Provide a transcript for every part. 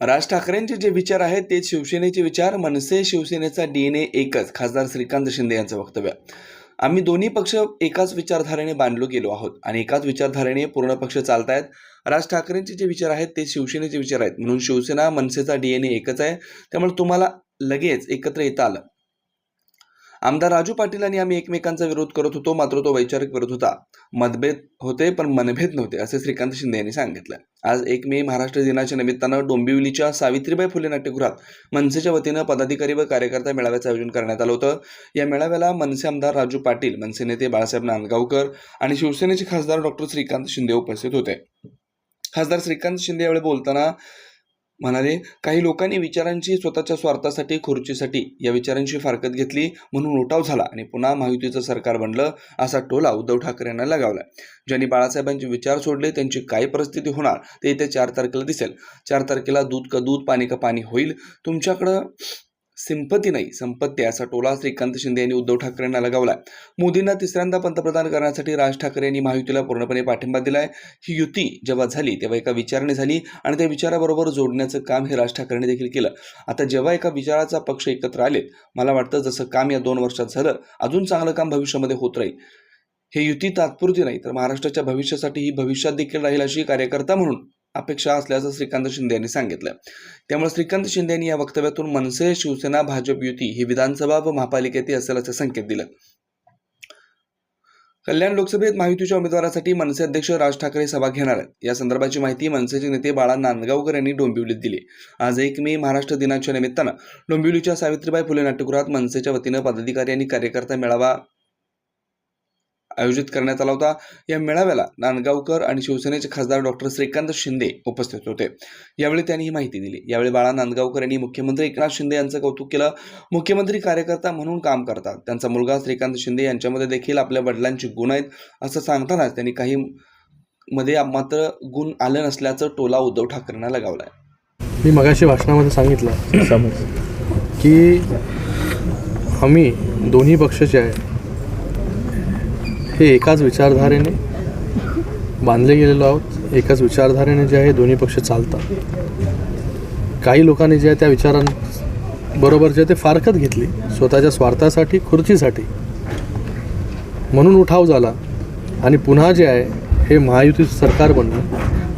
राज ठाकरेंचे जे विचार आहेत ते शिवसेनेचे विचार मनसे शिवसेनेचा डीएनए एकच खासदार श्रीकांत शिंदे यांचं वक्तव्य. आम्ही दोन्ही पक्ष एकाच विचारधारेने बांधलो गेलो आहोत आणि एकाच विचारधारेने पूर्ण पक्ष चालतायत. राज ठाकरेंचे जे विचार आहेत ते शिवसेनेचे विचार आहेत. म्हणून शिवसेना मनसेचा डीएनए एकच आहे. त्यामुळे तुम्हाला लगेच एकत्र येता आलं. आमदार राजू पाटील आणि आम्ही एकमेकांचा विरोध करत होतो मात्र तो वैचारिक विरोध होता. मतभेद होते पण मनभेद नव्हते असे श्रीकांत शिंदे यांनी सांगितलं. आज एक मे महाराष्ट्र दिनाच्या निमित्तानं डोंबिवलीच्या सावित्रीबाई फुले नाट्यगृहात मनसेच्या वतीनं पदाधिकारी व कार्यकर्ता मेळाव्याचं आयोजन करण्यात आलं होतं. या मेळाव्याला मनसे आमदार राजू पाटील मनसे नेते बाळासाहेब नांदगावकर आणि शिवसेनेचे खासदार डॉक्टर श्रीकांत शिंदे उपस्थित होते. खासदार श्रीकांत शिंदे यावेळी बोलताना म्हणाले काही लोकांनी विचारांची स्वतःच्या स्वार्थासाठी खुर्चीसाठी या विचारांची फारकत घेतली म्हणून उठाव झाला आणि पुन्हा महायुतीचं सरकार बनलं असा टोला उद्धव ठाकरे यांना लगावला. ज्यांनी बाळासाहेबांचे विचार सोडले त्यांची काय परिस्थिती होणार ते येत्या चार तारखेला दिसेल. चार तारखेला दूध का दूध पाणी का पाणी होईल? तुमच्याकडं सिंपती नाही संपत्ती असा टोला श्रीकांत शिंदे यांनी उद्धव ठाकरे यांना लगावला मोदींना तिसऱ्यांदा पंतप्रधान करण्यासाठी राज ठाकरे यांनी महायुतीला पूर्णपणे पाठिंबा दिलाय. ही युती जेव्हा झाली तेव्हा एका विचाराने झाली आणि त्या विचाराबरोबर जोडण्याचं काम हे राज ठाकरेंनी देखील केलं. आता जेव्हा एका विचाराचा पक्ष एकत्र आलेत मला वाटतं जसं काम या दोन वर्षात झालं अजून चांगलं काम भविष्यामध्ये होत राहील. हे युती तात्पुरती नाही तर महाराष्ट्राच्या भविष्यासाठी ही भविष्यात देखील राहील अशी कार्यकर्ता म्हणून अपेक्षा असल्याचं श्रीकांत शिंदे यांनी सांगितलं. त्यामुळे श्रीकांत शिंदे यांनी या वक्तव्यातून मनसे शिवसेना भाजप युती ही विधानसभा व महापालिकेत असेल असे संकेत दिले. कल्याण लोकसभेत महायुतीच्या उमेदवारासाठी मनसे अध्यक्ष राज ठाकरे सभा घेणार आहेत. या संदर्भाची माहिती मनसेचे नेते बाळा नांदगावकर यांनी डोंबिवलीत दिली. आज एक मे महाराष्ट्र दिनाच्या निमित्तानं डोंबिवलीच्या सावित्रीबाई फुले नाट्यगृहात मनसेच्या वतीनं पदाधिकारी आणि कार्यकर्ता मेळावा आयोजित करण्यात आला होता. या मेळाव्याला नांदगावकर आणि शिवसेनेचे खासदार डॉक्टर श्रीकांत शिंदे उपस्थित होते. यावेळी त्यांनी ही माहिती दिली. यावेळी बाळा नांदगावकर यांनी मुख्यमंत्री एकनाथ शिंदे यांचं कौतुक केलं. मुख्यमंत्री कार्यकर्ता म्हणून काम करतात. त्यांचा मुलगा श्रीकांत शिंदे यांच्यामध्ये देखील आपल्या वडिलांची गुण आहेत असं सांगतानाच त्यांनी काही मध्ये मात्र गुण आले नसल्याचं टोला उद्धव ठाकरेंना लगावलाय. मी मगाशी भाषणामध्ये सांगितलं की आम्ही दोन्ही पक्ष जे आहे. हे एकाच विचारधारेने बांधले गेलेलो आहोत. एकाच विचारधारेने जे आहे दोन्ही पक्ष चालतात. काही लोकांनी जे आहे त्या विचारांबरोबर जे आहे ते फारकत घेतली. स्वतःच्या स्वार्थासाठी खुर्चीसाठी. म्हणून उठाव झाला. आणि पुन्हा जे आहे हे महायुतीचं सरकार बनलं.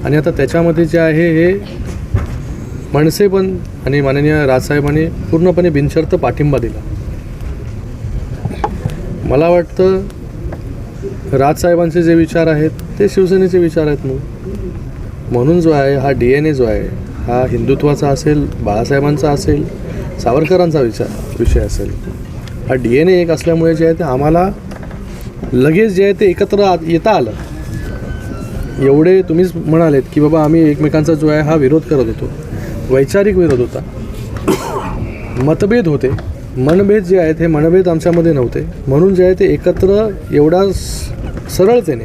आणि आता त्याच्यामध्ये जे आहे हे मनसे पण आणि माननीय राजसाहेबांनी पूर्णपणे बिनशर्त पाठिंबा दिला. मला वाटतं राजसाहेबांचे जे विचार आहेत ते शिवसेनेचे विचार आहेत मग म्हणून जो आहे हा डी एन ए जो आहे हा हिंदुत्वाचा असेल बाळासाहेबांचा असेल सावरकरांचा विचार विषय असेल. हा डी एन ए एक असल्यामुळे जे आहे ते आम्हाला लगेच जे आहे ते एकत्र आ- येता आलं. एवढे तुम्हीच म्हणालेत की बाबा आम्ही एकमेकांचा जो आहे हा विरोध करत होतो. वैचारिक विरोध होता. मतभेद होते. मनभेद जे आहेत हे मनभेद आमच्यामध्ये नव्हते. म्हणून जे आहे ते एकत्र एवढा स- सरळतेने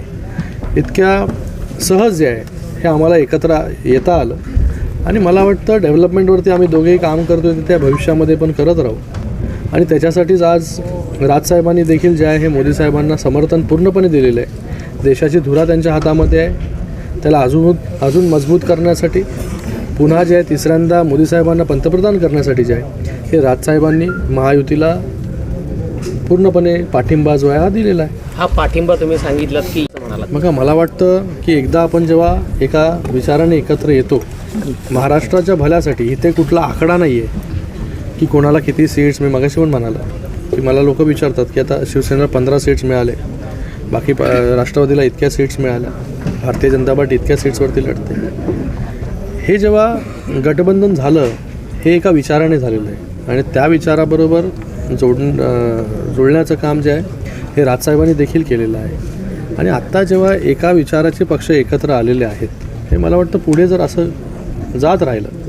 इतक्या सहज जे आहे हे आम्हाला एकत्र येता आलं. आणि मला वाटतं डेव्हलपमेंटवरती आम्ही दोघेही काम करतो आहे त्या भविष्यामध्ये पण करत राहू. आणि त्याच्यासाठीच आज राजसाहेबांनी देखील जे आहे हे मोदी साहेबांना समर्थन पूर्णपणे दिलेलं आहे. देशाची धुरा त्यांच्या हातामध्ये आहे. त्याला अजून अजून मजबूत करण्यासाठी पुन्हा जे आहे तिसऱ्यांदा मोदी साहेबांना पंतप्रधान करण्यासाठी जे आहे हे राजसाहेबांनी महायुतीला पूर्णपणे पाठिंबा जो आहे हा दिलेला आहे. हा पाठिंबा तुम्ही सांगितलात की म्हणालात. मग मला वाटतं की एकदा आपण जेव्हा एका विचाराने एकत्र येतो महाराष्ट्राच्या भल्यासाठी इथे कुठला आकडा नाही आहे की कोणाला किती सीट्स मी मगाशी पण म्हणाला की मला लोक विचारतात की आता शिवसेनेला पंधरा सीट्स मिळाले बाकी राष्ट्रवादीला इतक्या सीट्स मिळाल्या भारतीय जनता पार्टी इतक्या सीट्सवरती लढते. हे जेव्हा गठबंधन झालं हे एका विचाराने झालेलं आहे. आणि त्या विचाराबरोबर जोड जुळण्याचं काम जे आहे हे राजसाहेबांनी देखील केलेलं आहे. आणि आत्ता जेव्हा एका विचाराचे पक्ष एकत्र आलेले आहेत हे मला वाटतं पुढे जर असं जात राहिलं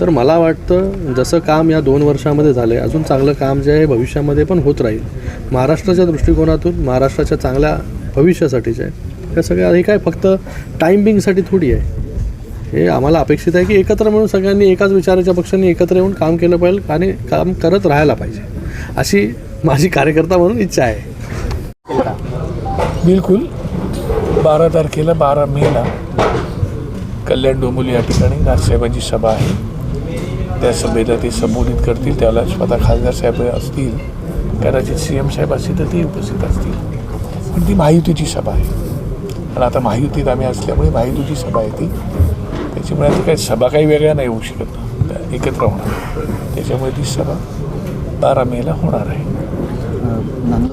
तर मला वाटतं जसं काम या दोन वर्षामध्ये झालं आहे अजून चांगलं काम जे आहे भविष्यामध्ये पण होत राहील. महाराष्ट्राच्या दृष्टिकोनातून महाराष्ट्राच्या चांगल्या भविष्यासाठी जे आहे त्या सगळ्या हे काय फक्त टाईमिंगसाठी थोडी आहे. हे आम्हाला अपेक्षित आहे की एकत्र मिळून सगळ्यांनी एकाच विचाराच्या पक्षांनी एकत्र येऊन काम केलं पाहिजे आणि काम करत राहायला पाहिजे. अशी माझी कार्यकर्ता म्हणून इच्छा आहे. बिलकुल. बारा तारखेला बारा मेला. कल्याण डोंबोली या ठिकाणी नाथसाहेबांची सभा आहे. त्या सभेला ते संबोधित करतील त्याला स्वतः खासदार साहेब असतील कदाचित सी एम साहेब असतील तर ते उपस्थित असतील. पण ती महायुतीची सभा आहे. आणि आता महायुतीत आम्ही असल्यामुळे महायुतीची सभा आहे ती. त्याच्यामुळे आता काही सभा काही वेगळ्या नाही होऊ शकत. एकत्र होणार. त्याच्यामुळे ती सभा बारा मेला होणार आहे